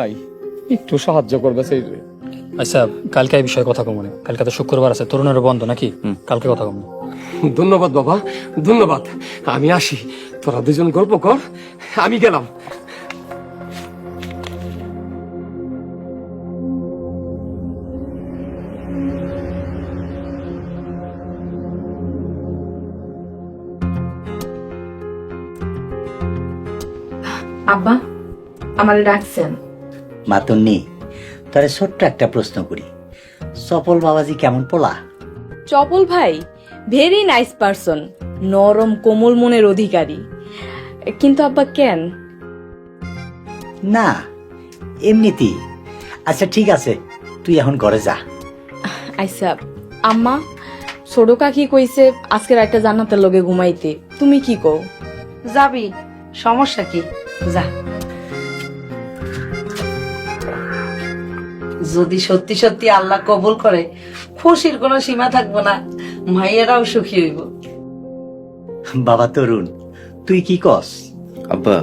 নাই। একটু সাহায্য করবে সেই। আচ্ছা কালকে এই বিষয়ে কথা কমনে কালকে তো শুক্রবার আছে তরুণের বন্ধ নাকি? কালকে কথা কমনে ধন্যবাদ বাবা ধন্যবাদ। আমি আসি তোরা দুজন গল্প কর আমি গেলাম। আব্বা আমারে ডাকছেন। মাতন্নি তারে ছোট্ট একটা প্রশ্ন করি। সফল বাবাজি কেমন পোলা? চপল ভাই ভেরি নাইস পারসন নরম কোমল মনের অধিকারী। কিন্তু আব্বা কেন? না এমনিতেই। আচ্ছা ঠিক আছে তুই এখন ঘরে যা। আইসা আম্মা ছোট কাকি কইছে আজকে রাতটা জান্নাতের লগে ঘুমাইতে। তুমি কি কও? যাবি সমস্যা কি? যা। যদি সত্যি সত্যি আল্লাহ কবুল করে খুশির কোনো সীমা থাকব না মাইয়েরাও সুখী হইব। বাবা তরুণ তুই কি কস আব্বা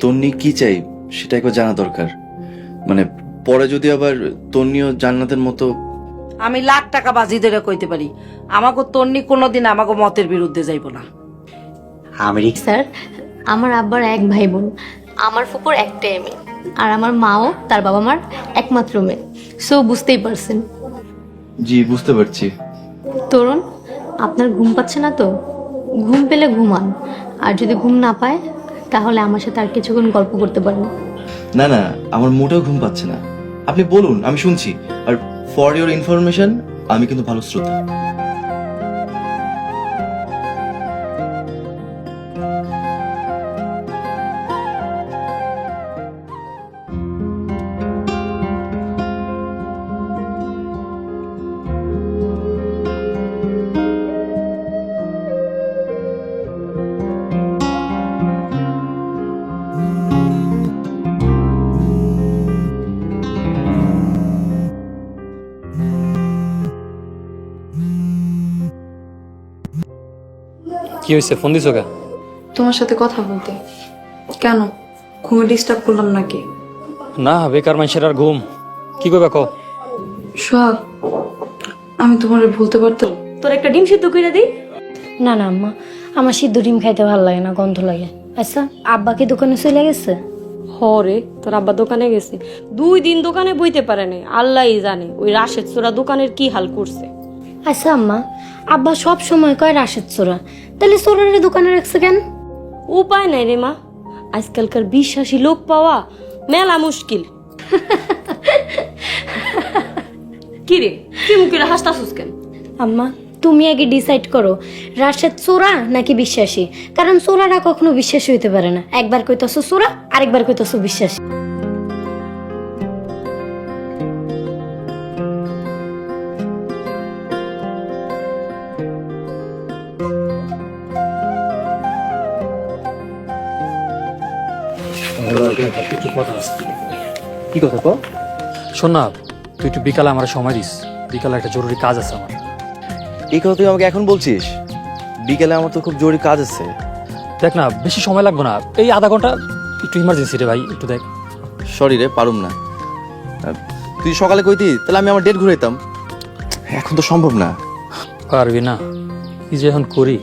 তন্নি কি চাই সেটা একবার জানা দরকার। মানে পরে যদি আবার তন্নিও জান্নাতের মতো আমি লাখ টাকা বাজি ধরে কইতে পারি আমাকে তন্নি কোনোদিন আমাকে মতের বিরুদ্ধে যাইব না। আমেরিকা স্যার আমার আব্বার এক ভাই বোন আমার ফুপুর একটাই মেয়ে। আর আমার মাও তার বাবা মার একমাত্র মেয়ে। সো বুঝতেই পারছেন। জি বুঝতে পারছি। তরুণ আপনার ঘুম পাচ্ছে না তো? ঘুম পেলে ঘুমান। আর যদি ঘুম না পায় তাহলে আমার সাথে আর কিছুক্ষণ গল্প করতে পারেন। না না আমার মোটেও ঘুম পাচ্ছে না। আপনি বলুন আমি শুনছি। আর ফর ইওর ইনফরমেশন আমি কিন্তু ভালো শ্রোতা। কি হয়েছে? ফোন দিছো কে? তোমার সাথে কথা বলতে। কেন? ঘুমে ডিস্টার্ব করলাম নাকি? না বেকার মানুষের আর ঘুম। কি করবে কো সোহাগ আমি তোমার ভুলতে পারতাম? তোর একটা ডিম সিদ্ধ করে দিই? না না আম্মা আমার সিদ্ধ ডিম খাইতে ভালো লাগে না গন্ধ লাগে। আচ্ছা আব্বা কি দোকানে চলে গেছে? হরে তোর আব্বা দোকানে গেছে। দুই দিন দোকানে বইতে পারে নাই আল্লাহই জানে ওই রাশেদ চোরা দোকানের কি হাল করছে। আচ্ছা আম্মা আব্বা সব সময় কয় রাশেদ চোরা তাহলে চোরারে দোকানে রাখছে কেন? উপায় নাই রে মা। আজকালকার বিশ্বাসী লোক পাওয়া মেলা মুশকিল। কি রে কি মুখে হাসতাছিস কেন? আম্মা তুমি আগে ডিসাইড করো রাশেদ চোরা নাকি বিশ্বাসী? কারণ চোরারা কখনো বিশ্বাসী হইতে পারে না। একবার কইতাছো চোরা আরেকবার কইতাছো বিশ্বাসী। কি কথা কো? শোন না তুই একটু বিকালে আমার সময় দিস। বিকালে একটা জরুরি কাজ আছে আমার। এই কথা তুই আমাকে এখন বলছিস? বিকেলে আমার তো খুব জরুরি কাজ আছে। দেখ না বেশি সময় লাগবে না। এই আধা ঘণ্টা একটু ইমার্জেন্সি রে ভাই একটু দেখ। সরি রে পারুম না। তুই সকালে কইতি তাহলে আমি আমার ডেট ঘুরে যেতাম এখন তো সম্ভব না। পারবি না। কি যে এখন করি।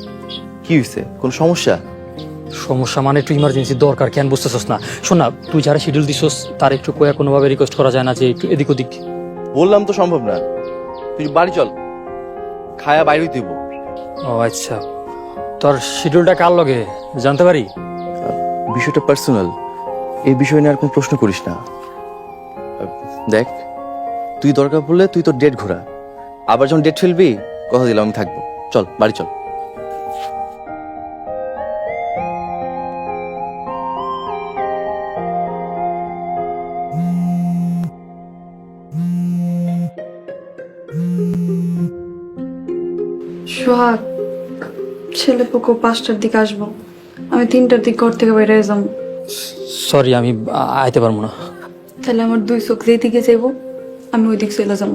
কি হয়েছে কোনো সমস্যা? সমস্যা মানে একটু ইমার্জেন্সি দরকার কেন বুঝতেছস না? শোন না তুই যারা শিডিউল দিছস তার একটু কোয়া কোনোভাবে রিকোয়েস্ট করা যায় না যে একটু এদিক ওদিক। বললাম তো সম্ভব না। তুই বাড়ি চল। খায়া বাইরে দিব ও আচ্ছা। তোর শিডিউলটা কার লগে? জানতে পারি? বিষয়টা পার্সোনাল এই বিষয় নিয়ে আর কোনো প্রশ্ন করিস না। দেখ তুই দরকার পড়লে তুই তোর ডেট ঘোরা। আবার যখন ডেট ফেলবি কথা দিলাম আমি থাকব। চল বাড়ি চল। সোহাগ ছেলে পোকো পাঁচটার দিকে আসব। আমি তিনটার দিক ঘর থেকে বেরিয়ে যাব। সরি আমি আইতে পারব না। তাহলে আমার দুই চোখ যেই দিকে যাব আমি ওই দিক চলে যাব।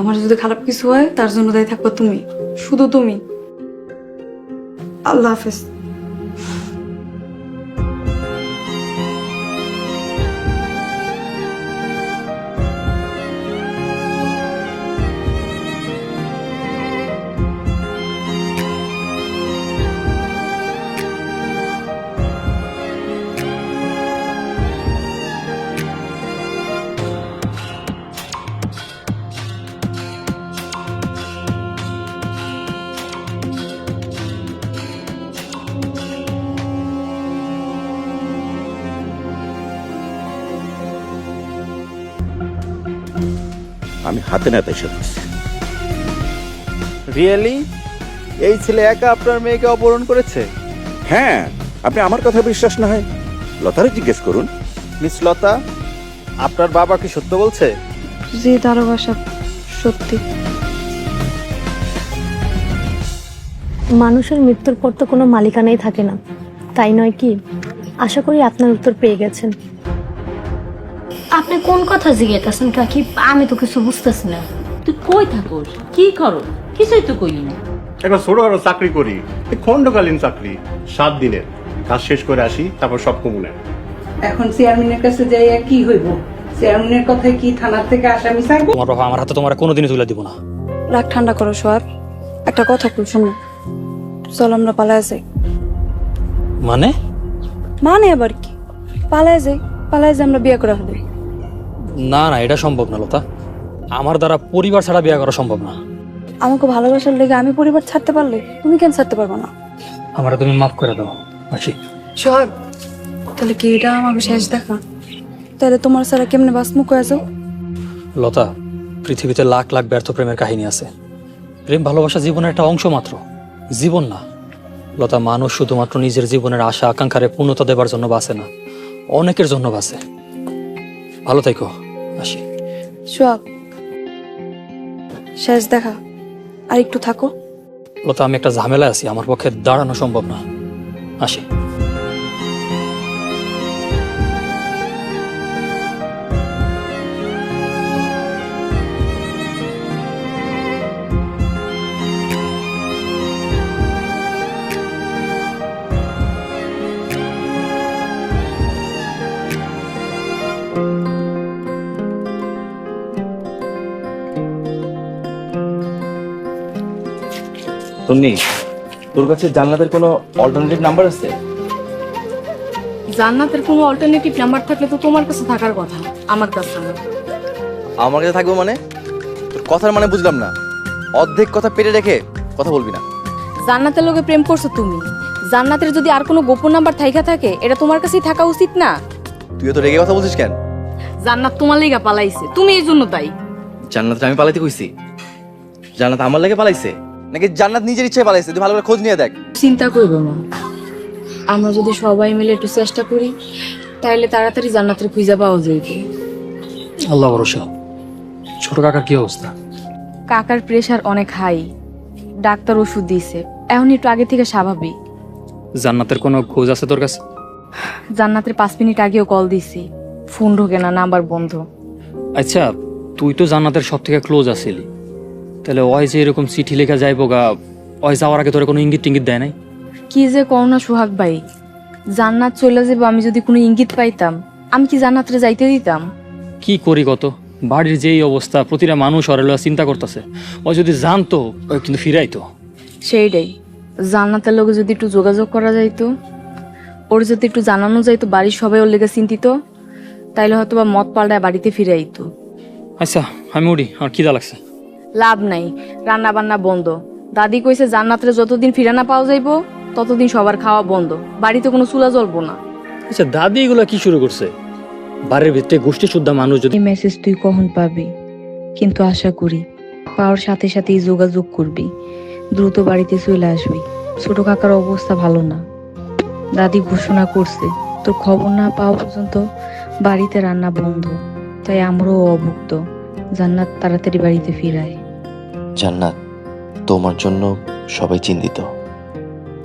আমার যদি খারাপ কিছু হয় তার জন্য দায়ী থাকব তুমি শুধু তুমি। আল্লাহ হাফেজ। আমি হাতে নাতে এসে রিয়েলি এই ছেলে একা আপনার মেয়েকে অপহরণ করেছে? হ্যাঁ আপনি আমার কথা বিশ্বাস না হয়। লতারে জিজ্ঞেস করুন। মিস লতা আপনার বাবা কি সত্য বলছে? যে দারোগা সাহেব সত্যি। মানুষের মৃত্যুর পর তো কোনো মালিকানাই থাকে না। তাই নয় কি? আশা করি আপনার উত্তর পেয়ে গেছেন। আপনি কোন কথা জিজ্ঞেতাছেন কাকি আমি তো কিছু বুঝতেছি না। তুই কই থাকোস? কি করো? কিছুই তো কই না। একটা ছোটখাটো চাকরি করি। এই খণ্ডকালীন চাকরি সাত দিনের। কাজ শেষ করে আসি তারপর সব কমুনে। এখন চেয়ারম্যানের কাছে যাইয়া কি হইব? চেয়ারম্যানের কথায় কি থানার থেকে আসামি চাইব? তোমার বাবা আমার হাতে তোমার কোনোদিনই তুলে দিব না। রাগ ঠান্ডা করো সোয়াব একটা কথা বল শোনো। চল আমরা পালায় যাই। মানে? মানে আবার কি? পালায় যাই পালায় যাই আমরা বিয়ে করে ফেলি। না না এটা সম্ভব না লতা। আমার দ্বারা পরিবার ছাড়া বিয়ে করা সম্ভব না। আমাকে ভালোবাসার লেগে আমি পরিবার ছাড়তে পারলে তুমি কেন ছাড়তে পারব না? আমার তুমি মাফ করে দাও আসি সোহাগ তাহলে কি এটা আমাকে শেষ দেখা? তাহলে তোমার ছাড়া কেমনে বাসমুখ হয়ে যাও? লতা পৃথিবীতে লাখ লাখ ব্যর্থ প্রেমের কাহিনী আছে। প্রেম ভালোবাসা জীবনের একটা অংশ মাত্র জীবন না। লতা মানুষ শুধুমাত্র নিজের জীবনের আশা আকাঙ্ক্ষারে পূর্ণতা দেবার জন্য বাঁচে না অনেকের জন্য বাঁচে। ভালো থাইকো আসি সোহাগ শেষ দেখা। আর একটু থাকো। লতা আমি একটা ঝামেলায় আছি আমার পক্ষে দাঁড়ানো সম্ভব না। আসি। তুমি তোর কাছে জান্নাতের কোনো অল্টারনেটিভ নাম্বার আছে? জান্নাতের কোনো অল্টারনেটিভ নাম্বার থাকলে তো তোমার কাছে থাকার কথা আমার কাছে না আমার কাছে থাকব মানে? তোর কথার মানে বুঝলাম না। অর্ধেক কথা পেটে রেখে কথা বলবি না। জান্নাতের লোকে প্রেম করছ তুমি। জান্নাতের যদি আর কোনো গোপন নাম্বার থাইকা থাকে এটা তোমার কাছেই থাকা উচিত না। তুইও তো রেগে কথা বলছিস কেন? জান্নাত তোমার লেগা পালাইছে তুমি এই জন্য তাই জান্নাত আমি পালাইতে কইছি। জান্নাত আমার লাগে পালাইছে। নাকি জান্নাত নিজের ইচ্ছায় পালাইছে তুই ভালো করে খোঁজ নিয়ে দেখ। চিন্তা করব না। আমরা যদি সবাই মিলে একটু চেষ্টা করি তাহলে তাড়াতাড়ি জান্নাতের খুঁজে পাওয়া যাইবে আল্লাহ ভরসা। ছোট কাকার কি অবস্থা? কাকার প্রেশার অনেক হাই ডাক্তার ওষুধ দিয়েছে। এখন একটু আগে থেকে স্বাভাবিক। জান্নাতের কোনো খোঁজ আছে তোর কাছে? জান্নাতের পাঁচ মিনিট আগেও কল দিছি ফোন ঢোকে না নাম্বার বন্ধ। আচ্ছা তুই তো জান্নাতের সব থেকে ক্লোজ আছিলি। তাহলে ওই যে এরকম চিঠি লেখা যাইবো গা ওই যাওয়ার আগে তোর কোনো ইঙ্গিত টিঙ্গিত দেয় নাই? কি যে কও না সোহাগ ভাই জান্নাত চলে যাব আমি যদি কোনো ইঙ্গিত পাইতাম আমি কি জান্নাতরে যাইতে দিতাম? কি করি কত বাড়ির যেই অবস্থা প্রতিটা মানুষ অরেলা চিন্তা করতেছে। ও যদি জানতো ও কিন্তু ফিরাইতো। সেইটাই জান্নাতের লোকে যদি একটু যোগাযোগ করা যাইতো ওর যদি একটু জানানো যাইতো বাড়ির সবাই ওর লেগে চিন্তিত তাইলে হয়তো বা মদ পাল্টায় বাড়িতে ফিরে আইতো আচ্ছা আমি উঠি আর খিদা লাগছে। লাভ নাই রান্না বান্না বন্ধ। দাদি কইছে জান্নাতরে যতদিন ফিরানা পাওয়া যাইবো ততদিন সবার খাওয়া বন্ধ। বাড়িতে কোনো চুলা জ্বলবো না। আচ্ছা দাদি এগুলো কি শুরু করছে? বাড়ির ভিতরে গোষ্ঠী শুদ্ধা মানুষ যদি এই মেসেজ তুই কখন পাবি? কিন্তু আশা করি পাওয়ার সাথে সাথেই যোগাযোগ করবি। দ্রুত বাড়িতে চলে আসবি। ছোট কাকার অবস্থা ভালো না। দাদি ঘোষণা করছে তোর খবর না পাওয়া পর্যন্ত বাড়িতে রান্না বন্ধ। তাই আমরাও অভুক্ত। জান্নাত তাড়াতাড়ি বাড়িতে ফিরায়। জান্নাত তোমার জন্য সবাই চিন্তিত।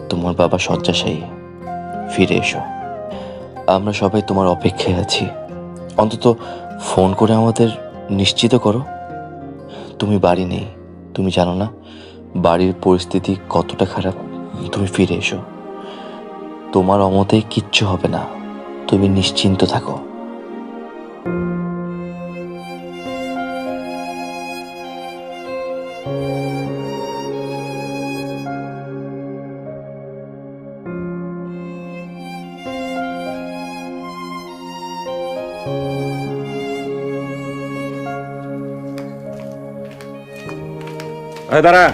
তোমার বাবা শয্যাশায়ী। ফিরে এসো। আমরা সবাই তোমার অপেক্ষায় আছি। অন্তত ফোন করে আমাদের নিশ্চিত করো। তুমি বাড়ি নেই, তুমি জানো না বাড়ির পরিস্থিতি কতটা খারাপ। তুমি ফিরে এসো। তোমার অমতে কিচ্ছু হবে না। তুমি নিশ্চিন্ত থাকো। আরে দাঁড়া।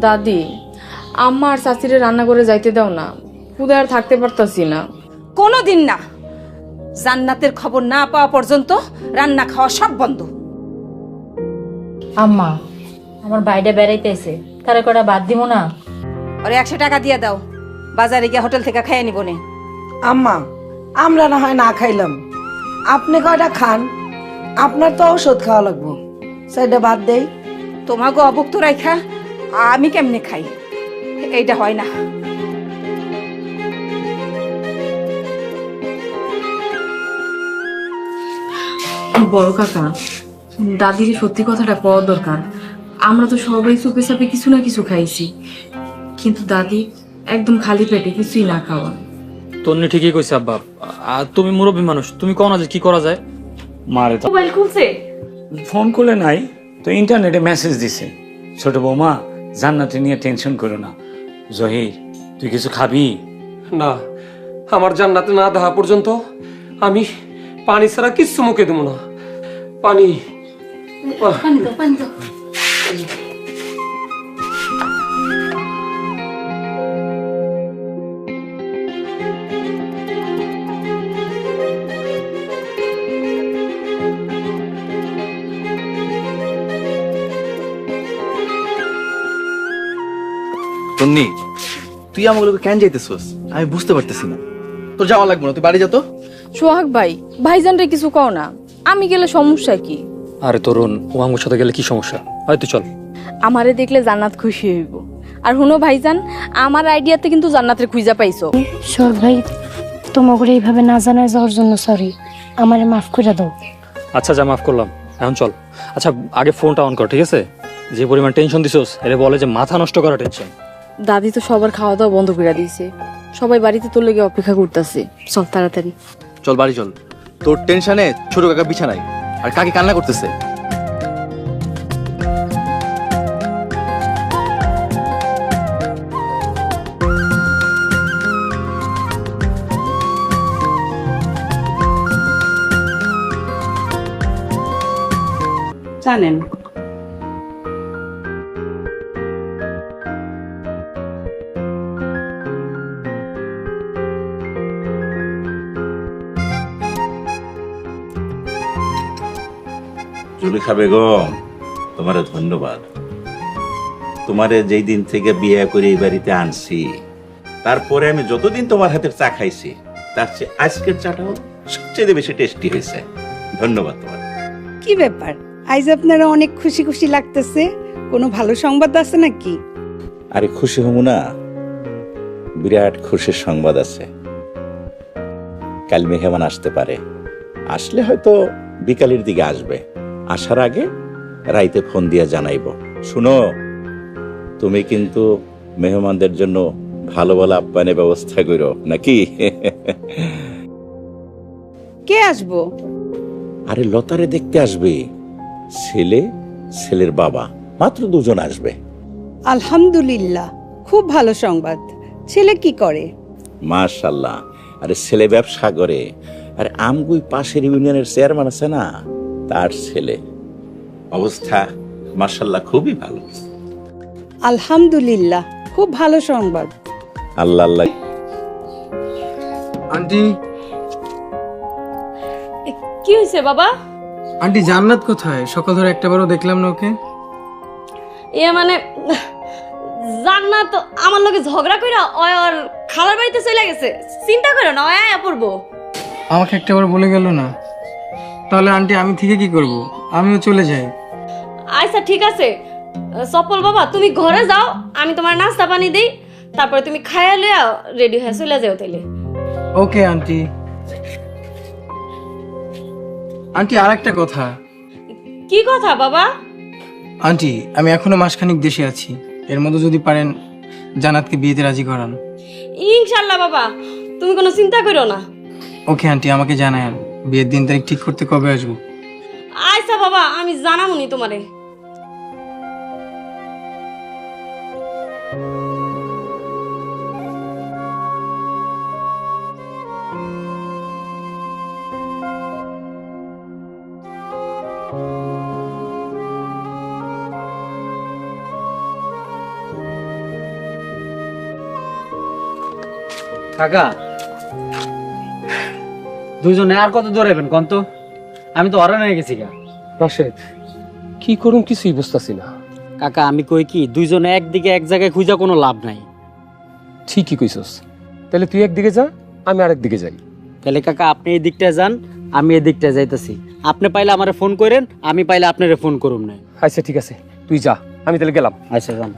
দাদি আর চাচিরে রান্না করে যাইতে দাও না। খুদে আর থাকতে পারতাছি না। কোনো দিন না। জান্নাতের খবর না পাওয়া পর্যন্ত রান্না খাওয়া সব বন্ধ। আম্মা আমার বাইরে বেড়াইতেছে। তারা কটা বাদ দিব না? ওরে একশো টাকা দিয়ে দাও। বাজারে গিয়ে হোটেল থেকে খাইয়ে নিব নে। আম্মা আমরা না হয় না খাইলাম। আপনি কয়টা খান? আপনার তো ঔষধ খাওয়া লাগবো। সেটা বাদ দেই। তোমাকে অভুক্ত রাখা আমি কেমনে খাই? এইটা হয় না। বড় কাকা দাদির সত্যি কথাটা পাওয়া দরকার। আমরা তো সবাই চুপে চাপে কিছু না কিছু খাইছি। কিন্তু দাদি একদম খালি পেটে কিছুই না খাওয়া। তন্নি ঠিকই কইছে আব্বা। আর তুমি মুরব্বী মানুষ তুমি কও না যে কি করা যায়? মারে তো মোবাইল খুলছে? ফোন করলে নাই তো ইন্টারনেটে মেসেজ দিছে। ছোট বৌমা জান্নাতে নিয়ে টেনশন করো না। জহির তুই কিছু খাবি? না আমার জান্নাতে না দেখা পর্যন্ত আমি পানি ছাড়া কিছু মুখে দেবো না। পানি তন্নি তুই আমাগুলোকে কেন যাইতেছস? আমি বুঝতে পারতেছি না। তোর যাওয়া লাগবে না তুই বাড়ি যা তো। সোহাগ ভাই ভাইজানরে কিছু কও না। আমি গেলে সমস্যা কি? আরে তরুণ ও আমার সাথে গেলে কি সমস্যা? হয়তো চল। আমারে দেখলে জান্নাত খুশি হইব। আর হুনো ভাইজান আমার আইডিয়াতে কিন্তু জান্নাতের খুঁজা পাইছো। সর ভাই তোমাকে এইভাবে না জানায় যাওয়ার জন্য সরি আমারে মাফ করে দাও। আচ্ছা যা মাফ করলাম। এখন চল। আচ্ছা আগে ফোনটা অন কর ঠিক আছে? যে পরিমাণ টেনশন দিছোস এরে বলে যে মাথা নষ্ট করা টেনশন দাদি তো সবার খাওয়া দাওয়া বন্ধ করে দিয়েছে। সবাই বাড়িতে তোর লেগে অপেক্ষা করতেছে। চল তাড়াতাড়ি। চল বাড়ি চল। তোর টেনশনে ছোট কাকা বিছানায় আর কাকি কান্না করতেছে। জানেন জুলেখা বেগম তোমার ধন্যবাদ। তোমারে যেই দিন থেকে বিয়ে করে এই বাড়িতে আনছি তারপরে আমি যতদিন তোমার হাতের চা খাইছি তার চেয়ে আজকের চাটাও সবচেয়ে বেশি টেস্টি হয়েছে। ধন্যবাদ তোমার। কি ব্যাপার? আজ আপনারা অনেক খুশি খুশি লাগতেছে? কোনো ভালো সংবাদ আছে নাকি? আরে খুশি হব না। বিরাট খুশির সংবাদ আছে। কাল মেহমান আসতে পারে। আসলে হয়তো বিকালের দিকে আসবে। আসার আগে রাইতে ফোন দিয়ে জানাইব। শুনো তুমি কিন্তু মেহমানদের জন্য ভালো ভালো আপ্যায়নের ব্যবস্থা করো নাকি? কে আসব? আরে লতারে দেখতে আসবে ছেলে ছেলের বাবা মাত্র দুজন আসবে। আলহামদুলিল্লাহ খুব ভালো সংবাদ। ছেলে কি করে? মাশাল্লাহ আরে ছেলে ব্যবসা করে। আর আমগুই পাশের ইউনিয়নের চেয়ারম্যান আছে না? তার ছেলে। অবস্থা মাশাল্লাহ খুবই ভালো। আলহামদুলিল্লাহ খুব ভালো সংবাদ। আল্লাহ আল্লাহ। আন্টি। কি হয়েছে বাবা? আন্টি জান্নাত কোথায়? সকাল ধরে একটাবারও দেখলাম না ওকে। এ মানে জান্নাত আমার লগে ঝগড়া কইরা ওর খালার বাড়িতে চলে গেছে। চিন্তা করো না ওই আয়া পড়ব আমাকে একটাবার বলে গেল না। তাহলে আন্টি আমি থেকে কি করব? আমিও চলে যাই। আচ্ছা ঠিক আছে। সপল বাবা তুমি ঘরে যাও আমি তোমার নাস্তা পানি দেই। তারপরে তুমি খাইয়া লইয়া রেডি হয়ে চলে যাও তাইলে। Okay aunty. আন্টি আর একটা কথা। কি কথা বাবা? আন্টি আমি এখনও মাসখানিক দেশে আছি। এর মধ্যে যদি পারেন জানাতকে বিয়েতে রাজি করান। ইনশাল্লাহ বাবা তুমি কোনো চিন্তা করো না। ওকে আন্টি আমাকে জানায়েন। বিয়ের দিন তারিখ ঠিক করতে কবে আসব? আচ্ছা বাবা আমি জানামুনি তোমারে। কাকা দুইজনে আর কত দৌড়াইবেন কন তো? আমি তো হরান হয়ে গেছি গা। রাশেদ কি করুন কিছুই বুঝতেছি না। কাকা আমি কই কি দুইজনে একদিকে এক জায়গায় খুঁজা কোনো লাভ নাই। ঠিকই কইছস। তাহলে তুই একদিকে যা আমি আরেক দিকে যাই। তাহলে কাকা আপনি এই দিকটায় যান আমি এই দিকটায় যাইতেছি। আপনি পাইলে আমারে ফোন করেন আমি পাইলে আপনারে ফোন করুম না আচ্ছা ঠিক আছে। তুই যা আমি তাহলে গেলাম। আচ্ছা যান।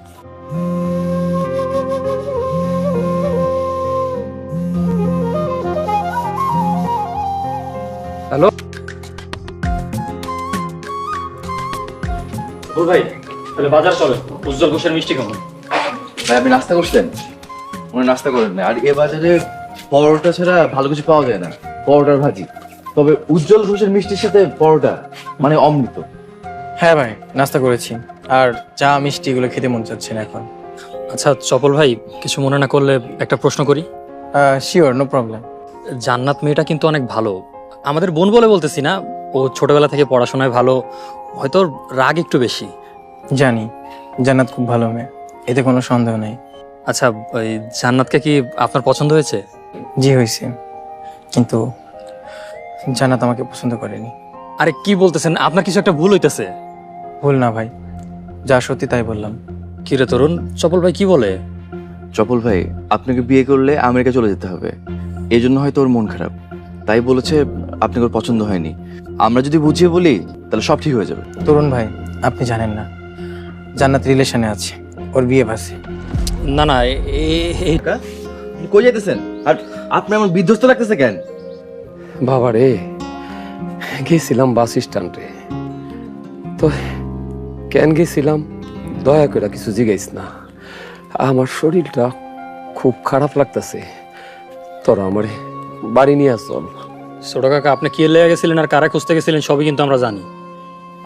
ভাই তাহলে বাজার চলে উজ্জ্বল ঘোষের মিষ্টি কেমন ভাই আপনি নাস্তা করছেন উনি নাস্তা করেন না আর এ বাজারে পরোটা ছাড়া ভালো কিছু পাওয়া যায় না। পরোটার ভাজি। তবে উজ্জ্বল ঘোষের মিষ্টির সাথে পরোটা মানে অমৃত। হ্যাঁ ভাই নাস্তা করেছি। আর চা মিষ্টি এগুলো খেতে মন চাচ্ছে না এখন। আচ্ছা চপল ভাই কিছু মনে না করলে একটা প্রশ্ন করি। শিওর নো প্রবলেম জান্নাত মেয়েটা কিন্তু অনেক ভালো। আমাদের বোন বলে বলতেছি না ও ছোটবেলা থেকে পড়াশোনায় ভালো হয়তো ওর রাগ একটু বেশি। জানি। জান্নাত খুব ভালো মেয়ে। এতে কোনো সন্দেহ নেই। আচ্ছা ওই জান্নাতকে কি আপনার পছন্দ হয়েছে? জি হয়েছে। কিন্তু জান্নাত আমাকে পছন্দ করেনি। আরে কি বলতেছেন? আপনার কিছু একটা ভুল হইতেছে। ভুল না ভাই। যা সত্যি তাই বললাম। কি রে তরুণ? চপল ভাই কি বলে? চপল ভাই আপনাকে বিয়ে করলে আমেরিকা চলে যেতে হবে। এই জন্য হয়তো ওর মন খারাপ। তাই বলেছে আপনাকে ওর পছন্দ হয়নি। আমরা যদি বুঝিয়ে বলি তাহলে সব ঠিক হয়ে যাবে। তরুণ ভাই আপনি জানেন না জান্নাত রিলেশনে আছে ওর বিয়ে ভাসে না না এ- কই যাইতেছেন? আর আপনি এমন বিধ্বস্ত লাগতেছে কেন? বাবা রে গেছিলাম বাস স্ট্যান্ডে। তো কেন গেছিলাম? দয়া করে কিছু জিগাইস না। আমার শরীরটা খুব খারাপ লাগতেছে। তোরা আমার বাড়ি নিয়ে চল। ছোট কাকা আপনি কি লেগে গেছিলেন আর কারা খুঁজতে গেছিলেন সবই কিন্তু আমরা জানি।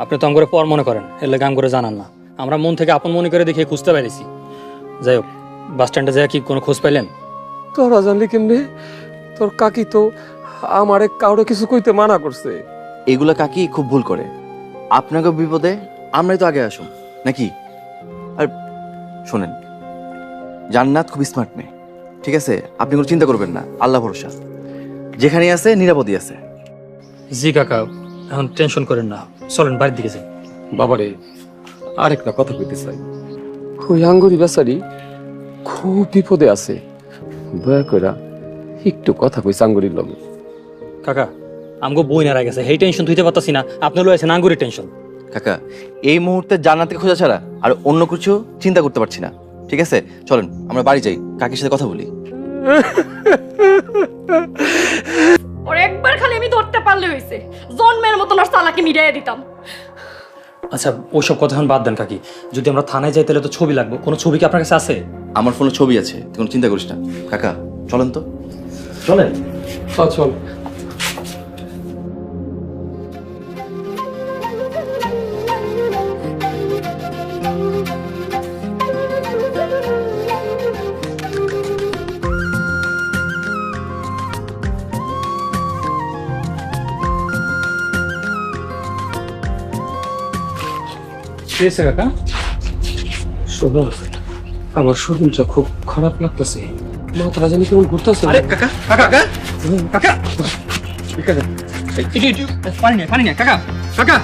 আপনি তো করে পর মনে করেন এর লেগে আম করে জানান না। আমরা মন থেকে আপন মনে করে দেখে খুঁজতে পেরেছি। যাই হোক বাস স্ট্যান্ডে যায় কি কোনো খোঁজ পাইলেন? তোরা জানলি কেমনে? তোর কাকি তো আমারে কাউরে কিছু কইতে মানা করছে। এগুলা কাকি খুব ভুল করে। আপনাকে বিপদে আমরাই তো আগে আসুন নাকি? আর শোনেন জান্নাত খুব স্মার্ট মেয়ে ঠিক আছে? আপনি কোনো চিন্তা করবেন না আল্লাহ ভরসা। যেখানে আছে নিরাপদই আছে। জি কাকা এখন টেনশন করেন না। চলেন বাড়ির দিকে যাই। বাবারে আরেকটা কথা কইতে চাই। ওই আঙ্গুরি বেচারি খুব বিপদে আছে। দয়া করে একটু কথা কইস আঙ্গুরির লগে। কাকা আমগো বই না গেছে হেই টেনশন তুইতে পারতাছি না। আপনি লয়েছেন আঙ্গুরের টেনশন। কাকা এই মুহূর্তে জান্নাতকে খোঁজা ছাড়া আর অন্য কিছু চিন্তা করতে পারছি না। ঠিক আছে? চলেন আমরা বাড়ি যাই। কাকির সাথে কথা বলি। ওর একবার খালি আমি ধরতে পারলে হয়েছে জন্মের মতন ওর চালাকি মিটাইয়া দিতাম। আচ্ছা ওইসব কথা এখন বাদ দেন কাকি। যদি আমরা থানায় যাই তাহলে তো ছবি লাগবে। কোনো ছবি কি আপনার কাছে আছে? আমার ফোনে ছবি আছে তুই কোনো চিন্তা করিস না। কাকা চলেন তো। চলেন। চল চল। পেয়েছে কাকা? শোনো আমার শরীরটা খুব খারাপ লাগতেছে। মাথাটা জানি কেমন ঘুরতেছে। আরে কাকা কাকা কাকা। কাকা। পানি নেই পানি নেই কাকা কাকা।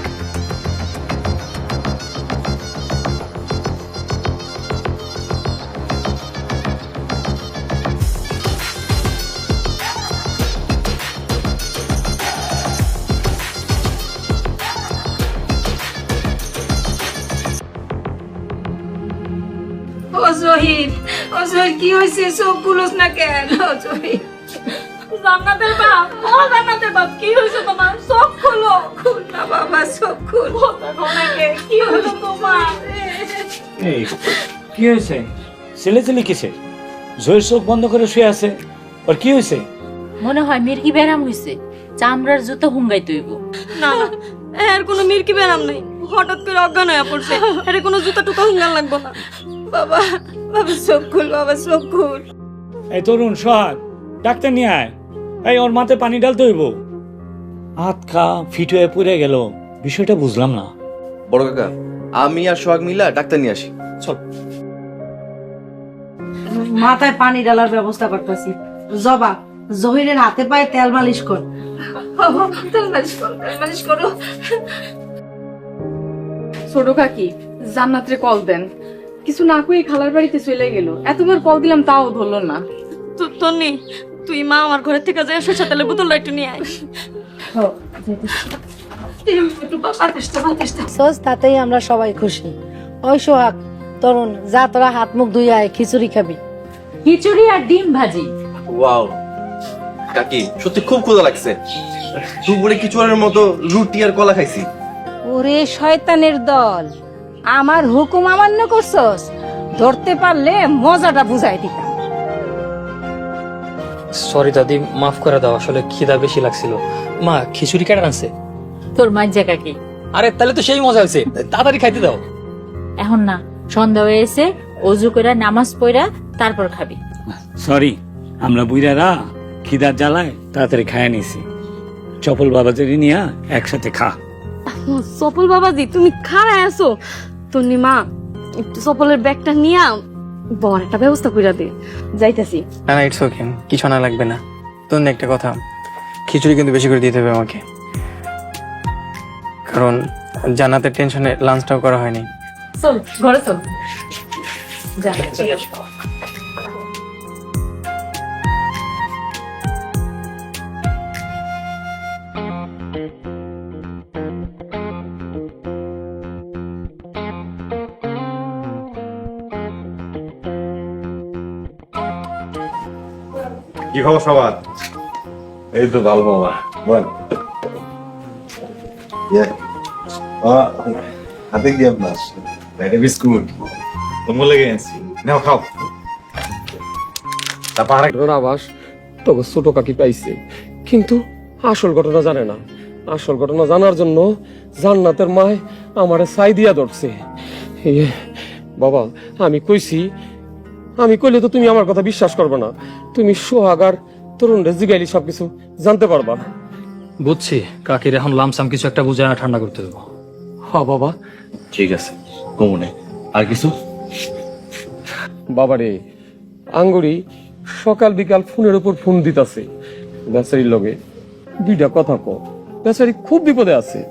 জহির ও জহির কি হয়েছে? সব গুলোস না কেন ও জহির? জান্নাতের বাপ ও জান্নাতের বাপ কি হয়েছে তোমার? সব খোলো। খুল না বাবা সব খুল। কথা কি হলো তোমার? এই কি হয়েছে? ছেলে ছেলে কিসে জয়ের চোখ বন্ধ করে শুয়ে আছে। কি হয়েছে? মনে হয় মির্কি ব্যারাম হইছে। চামড়ার জুতো হুঙ্গাই তৈব না না এর কোনো মির্কি ব্যারাম নাই। হঠাৎ করে অজ্ঞান হয়ে পড়ছে। এর কোনো জুতা টুতা হুঙ্গান লাগবো না। বাবা বাবা সব খুল বাবা সব খুল এই তরুণ সোহাগ ডাক্তার নিয়ে আয়। এই ওর মাথায় পানি ঢালতে হইব। হাত খা ফিট হয়ে পড়ে গেল। বিষয়টা বুঝলাম না। বড় কাকা আমি আর সোহাগ মিলা ডাক্তার নিয়ে আসি। চল। মাথায় পানি ঢালার ব্যবস্থা করতেছি। জবা জহিরের হাতে পায়ে তেল মালিশ কর। তেল মালিশ করো তেল মালিশ করো। ছোট কাকি জান্নাতরে কল দেন। কিছু না কই খালার বাড়িতে চলে গেল। এতবার কল দিলাম তাও ধরলো না। তন্নি তুই মা আমার ঘরের থেকে যাই সরষা তেলের বোতলটা একটু নিয়ে আয়। তাতেই আমরা সবাই খুশি। ওই সোহাগ তরুণ যা তোরা হাত মুখ ধুই আয় খিচুড়ি খাবি। খিচুড়ি আর ডিম ভাজি। ওয়াও। কাকি সত্যি খুব ক্ষুধা লাগছে। দুপুরে মতো রুটি আর কলা খাইছি। ওরে শয়তানের দল। আমার হুকুম অমান্য করছস? ধরতে পারলে মজাটা বুঝাই দিতাম। সরি দাদি মাফ করে দাও আসলে খিদা বেশি লাগছিল। মা খিচুড়ি কেটে আনছে? তোর কাকি আরে তাহলে তো সেই মজা হয়েছে। তাড়াতাড়ি খাইতে দাও। এখন না সন্ধ্যা হয়েছে অজু কইরা নামাজ পড়া তারপর খাবি। সরি আমরা বুইরারা খিদার জ্বালায় তাড়াতাড়ি খায় নিছি। চপল বাবাজারি নিয়া একসাথে খা। সফল বাবাজি তুমি খারায় আছো? তন্নি মা একটু সফলের ব্যাগটা নিয়া বড় একটা ব্যবস্থা কইরা দে। যাইতাছি। না না ইটস ওকে কিছু না লাগবে না। তন্নি একটা কথা। খিচুড়ি কিন্তু বেশি করে দিতে হবে আমাকে। কারণ জানাতে টেনশনে লাঞ্চটাও করা হয়নি। চল ঘরে চল। যা। খবর সবার? এই তো ভালো বাবা বল। হাতে কি আপনার বাইরে বিস্কুট। তোমার লেগে আনছি নাও খাও। তারপর আরেক আবাস তোকে ছোট কাকি পাইছে। কিন্তু আসল ঘটনা জানে না। আসল ঘটনা জানার জন্য জান্নাতের মায় আমারে ছাই দিয়া ধরছে। বাবা আমি কইছি আমি কইলে তো তুমি আমার কথা বিশ্বাস করবে না। তুমি সোহাগার তরুণ রে জিগাইলি সবকিছু জানতে পারবা। বুঝছি কাকির এখন লামসাম কিছু একটা বুঝায় না ঠান্ডা করতে দেবো। হা বাবা। ঠিক আছে কমনে। আর কিছু? বাবারে আঙ্গুরি সকাল বিকাল ফোনের উপর ফোন দিতাছে। বেচারির লগে দুইটা কথা কো বেচারি খুব বিপদে আছে।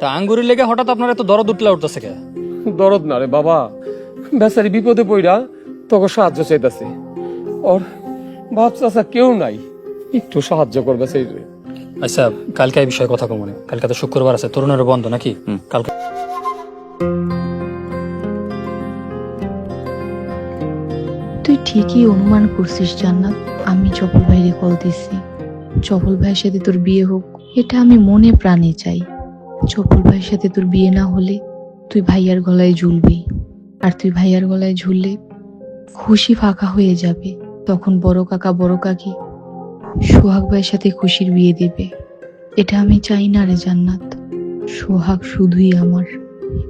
তা আঙ্গুরের লেগে হঠাৎ আপনার এত দরদ উঠলে উঠতেছে কে? দরদ না রে বাবা। বেচারি বিপদে পইরা তোকে সাহায্য চাইতাছে। ওর বাপ চাচা কেউ নাই। একটু সাহায্য করবে সেই আচ্ছা কালকে এই বিষয়ে কথা কমনে। কালকে তো শুক্রবার আছে তরুণের বন্ধ নাকি? কালকে তুই ঠিকই অনুমান করছিস জান্নাত। আমি চপল ভাইরে কল দিছি। চপল ভাইয়ের সাথে তোর বিয়ে হোক এটা আমি মনে প্রাণে চাই। চপল ভাইয়ের সাথে তোর বিয়ে না হলে তুই ভাইয়ার গলায় ঝুলবি। আর তুই ভাইয়ার গলায় ঝুললে খুশি ফাঁকা হয়ে যাবে। তখন বড় কাকা, বড় কাকি সোহাগ ভাইয়ের সাথে খুশির বিয়ে দেবে। এটা আমি চাই না রে জান্নাত। সোহাগ শুধুই আমার।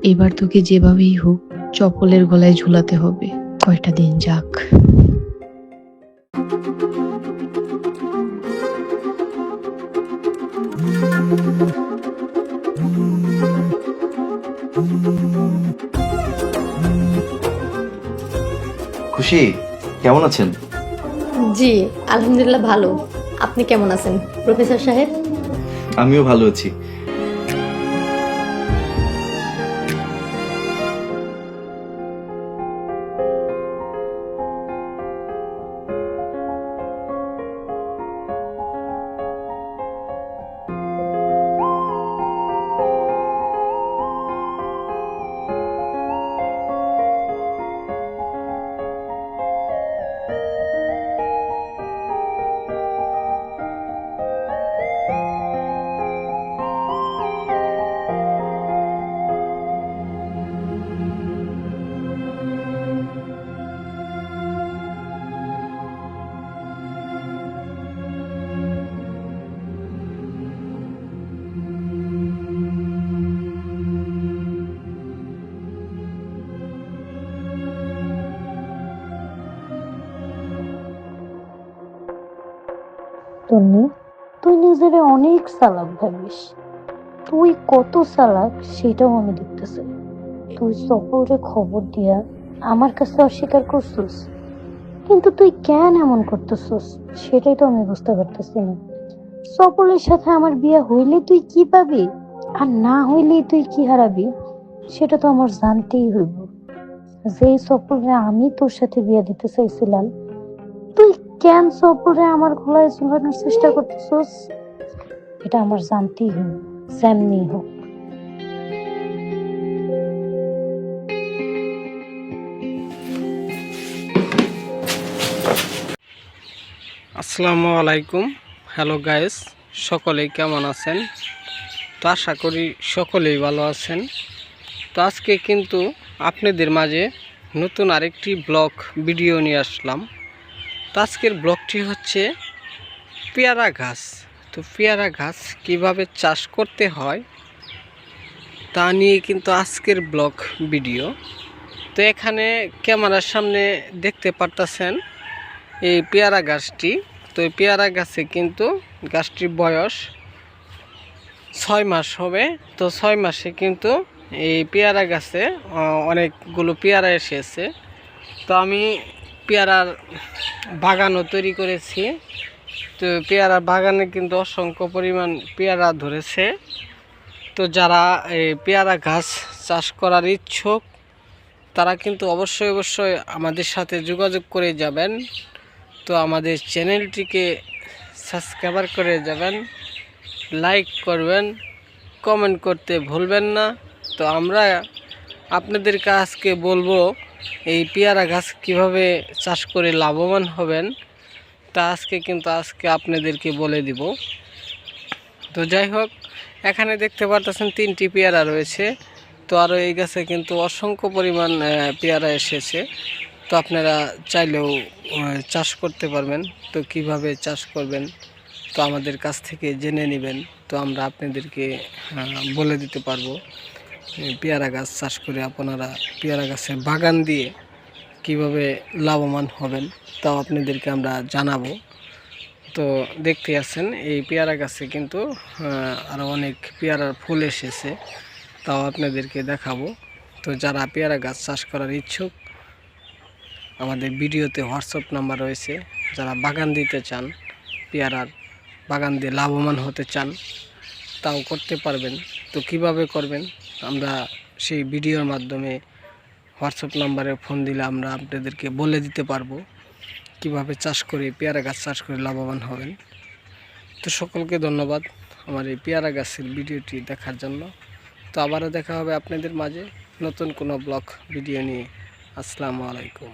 এবার তোকে যেভাবেই হোক চপলের গলায় ঝুলাতে হবে। কয়টা দিন যাক। খুশি কেমন আছেন? জি আলহামদুলিল্লাহ ভালো। আপনি কেমন আছেন? প্রফেসর সাহেব? আমিও ভালো আছি। তন্নি তুই নিজেরে অনেক চালাক ভাবিস। তুই কত চালাক সেটাও আমি দেখতেছি তুই সফরে খবর দিয়া আমার কাছে অস্বীকার করছিস। কিন্তু তুই কেন এমন করতেছিস সেটাই তো আমি বুঝতে পারতেছি না। সকলের সাথে আমার বিয়ে হইলে তুই কি পাবি? আর না হইলে তুই কি হারাবি? সেটা তো আমার জানতেই হইব। যেই সফলরে আমি তোর সাথে বিয়ে দিতে চাইছিলাম কেন সফলরে আমার গলায় ঝুলানোর চেষ্টা করতেছস? এটা আমার জানতেই হইব যেমনি হোক। আসসালামু আলাইকুম। হ্যালো গাইস, সকলেই কেমন আছেন? তো আশা করি সকলেই ভালো আছেন। তো আজকে কিন্তু আপনাদের মাঝে নতুন আরেকটি ব্লগ ভিডিও নিয়ে আসলাম। তো আজকের ব্লগটি হচ্ছে পেয়ারা গাছ। তো পেয়ারা গাছ কীভাবে চাষ করতে হয় তা নিয়ে কিন্তু আজকের ব্লগ ভিডিও। তো এখানে ক্যামেরার সামনে দেখতে পারতেছেন এই পেয়ারা গাছটি। তো এই পেয়ারা গাছে কিন্তু গাছটির বয়স ছয় মাস হবে। তো ছয় মাসে কিন্তু এই পেয়ারা গাছে অনেকগুলো পেয়ারা এসেছে। তো আমি পেয়ারার বাগানও তৈরি করেছি। তো পেয়ারা বাগানে কিন্তু অসংখ্য পরিমাণ পেয়ারা ধরেছে। তো যারা পেয়ারা গাছ চাষ করার ইচ্ছুক, তারা কিন্তু অবশ্যই অবশ্যই আমাদের সাথে যোগাযোগ করে যাবেন। তো আমাদের চ্যানেলটিকে সাবস্ক্রাইবার করে যাবেন, লাইক করবেন, কমেন্ট করতে ভুলবেন না। তো আমরা আপনাদেরকে আজকে বলব এই পেয়ারা গাছ কীভাবে চাষ করে লাভবান হবেন, তা আজকে কিন্তু আজকে আপনাদেরকে বলে দিব। তো যাই হোক, এখানে দেখতে পারতেছেন তিনটি পেয়ারা রয়েছে। তো আরও এই গাছে কিন্তু অসংখ্য পরিমাণ পেয়ারা এসেছে। তো আপনারা চাইলেও চাষ করতে পারবেন। তো কীভাবে চাষ করবেন, তো আমাদের কাছ থেকে জেনে নেবেন। তো আমরা আপনাদেরকে বলে দিতে পারব। পেয়ারা গাছ চাষ করে আপনারা পেয়ারা গাছের বাগান দিয়ে কীভাবে লাভবান হবেন, তাও আপনাদেরকে আমরা জানাব। তো দেখতে আছেন, এই পেয়ারা গাছে কিন্তু আরও অনেক পেয়ারার ফুল এসেছে, তাও আপনাদেরকে দেখাবো। তো যারা পেয়ারা গাছ চাষ করার ইচ্ছুক, আমাদের ভিডিওতে হোয়াটসঅ্যাপ নাম্বার রয়েছে, যারা বাগান দিতে চান, পেয়ারার বাগান দিয়ে লাভবান হতে চান, তাও করতে পারবেন। তো কীভাবে করবেন আমরা সেই ভিডিওর মাধ্যমে হোয়াটসঅ্যাপ নাম্বারে ফোন দিলে আমরা আপনাদেরকে বলে দিতে পারব কীভাবে চাষ করে পেয়ারা গাছ চাষ করে লাভবান হবেন। তো সকলকে ধন্যবাদ আমার এই পেয়ারা গাছের ভিডিওটি দেখার জন্য। তো আবারও দেখা হবে আপনাদের মাঝে নতুন কোনো ব্লগ ভিডিও নিয়ে। আসসালামু আলাইকুম।